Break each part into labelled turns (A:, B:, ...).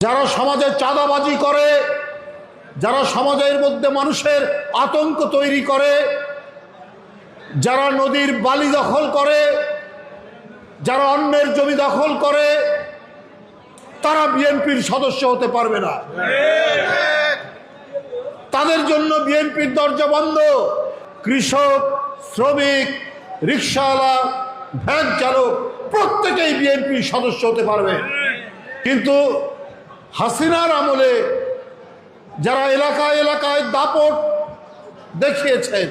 A: যারা সমাজে চাঁদাবাজি করে, যারা সমাজের মধ্যে মানুষের আতঙ্ক তৈরি করে, যারা নদীর বালি দখল করে, যারা অন্যের জমি দখল করে, তারা বিএনপির সদস্য হতে পারবে না। তাদের জন্য বিএনপির দরজা বন্ধ। কৃষক, শ্রমিক, রিক্সাওয়ালা, ভ্যান চালক, প্রত্যেকেই বিএনপির সদস্য হতে পারবে। কিন্তু হাসিনার আমলে যারা এলাকায় এলাকায় দাপট দেখিয়েছেন,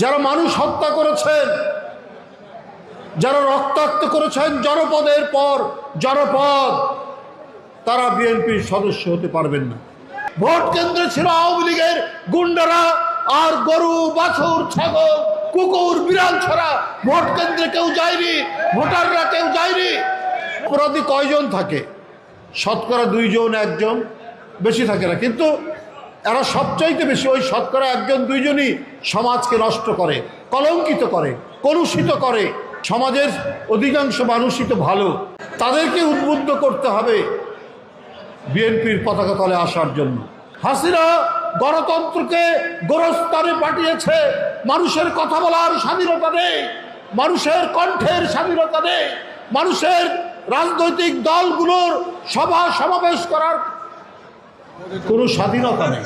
A: যারা মানুষ হত্যা করেছেন, যারা রক্তাক্ত করেছেন জনপদের পর জনপদ, তারা বিএনপির সদস্য হতে পারবেন না। ভোট কেন্দ্রে ছিল আওয়ামী লীগের গুন্ডারা আর গরু, বাছুর, ছাগল, কুকুর, বিড়াল ছাড়া ভোট কেন্দ্রে কেউ যায়নি, ভোটাররা কেউ যায়নি। অপরাধী কয়জন থাকে? শতকরা দুইজন, একজন বেশি থাকে না। কিন্তু এরা সবচাইতে বেশি ওই শতকরা একজন, দুইজনই সমাজকে নষ্ট করে, কলঙ্কিত করে, কলুষিত করে। সমাজের অধিকাংশ মানুষই তো ভালো। তাদেরকে উদ্বুদ্ধ করতে হবে বিএনপির পতাকা তলে আসার জন্য। হাসিনা গণতন্ত্রকে গোরস্থানে পাঠিয়েছে। মানুষের কথা বলার স্বাধীনতা নেই। মানুষের কণ্ঠের স্বাধীনতা নেই। মানুষের রাজনৈতিক দলগুলোর সভা সমাবেশ করার কোনো স্বাধীনতা নেই।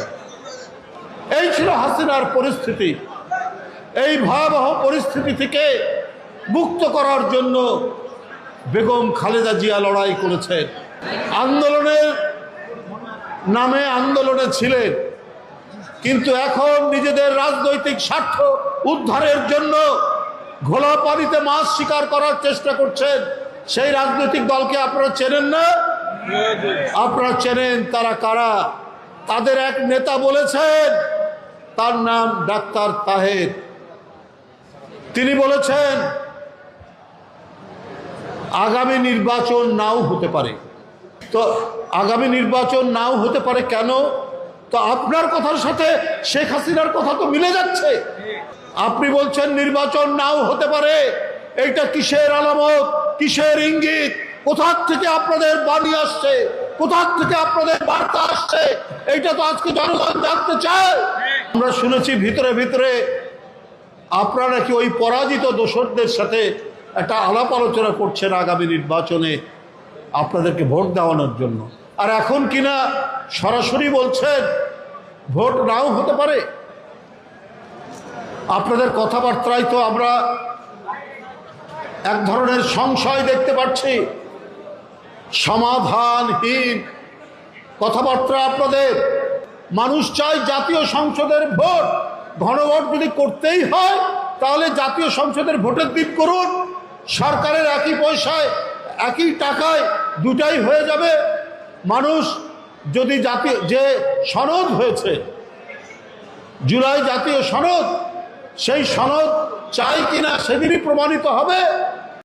A: এই ছিল হাসিনার পরিস্থিতি। এই ভয়াবহ পরিস্থিতি থেকে মুক্ত করার জন্য বেগম খালেদা জিয়া লড়াই করেছেন। আন্দোলনের নামে আন্দোলনে ছিলেন। কিন্তু এখন নিজেদের রাজনৈতিক স্বার্থ উদ্ধারের জন্য ঘোলা পানিতে মাছ শিকার করার চেষ্টা করছেন। সেই রাজনৈতিক দলকে আপনারা চেনেন না? আপনারা চেনেন তারা কারা? তাদের এক নেতা বলেছেন, তার নাম ডাক্তার তাহের। তিনি বলেছেন, আগামী নির্বাচন নাও হতে পারে। তো আগামী নির্বাচন নাও হতে পারে কেন? তো আপনার কথার সাথে শেখ হাসিনার কথা তো মিলে যাচ্ছে। আপনি বলছেন নির্বাচন নাও হতে পারে, এইটা কিসের আলামত? কিসের ইঙ্গিত? কোথার থেকে আপনাদের বাণী আসছে? কোথার থেকে আপনাদের বার্তা আসছে? এইটা তো আজকে জনগণ জানতে চায়। আমরা শুনেছি ভিতরে ভিতরে আপনারা নাকি ওই পরাজিত দোষরদের সাথে একটা আলাপ আলোচনা করছেন আগামী নির্বাচনে আপনাদেরকে ভোট দেওয়ানোর জন্য। আর এখন কিনা সরাসরি বলছেন, ভোট নাও হতে পারে? আপনাদের কথাবার্তায় তো আমরা এক ধরনের সংশয় দেখতে পাচ্ছি। সমাধানহীন কথাবার্তা আপনাদের। মানুষ চায় জাতীয় সংসদের ভোট। গণভোট যদি করতেই হয়, তাহলে জাতীয় সংসদের ভোটের দিন করুন। সরকারের একই পয়সায়, একই টাকায় দুটাই হয়ে যাবে। মানুষ যদি জাতীয়, যে সনদ হয়েছে, জুলাই জাতীয় সনদ, সেই সনদ চাই কিনা সেদিনই প্রমাণিত হবে।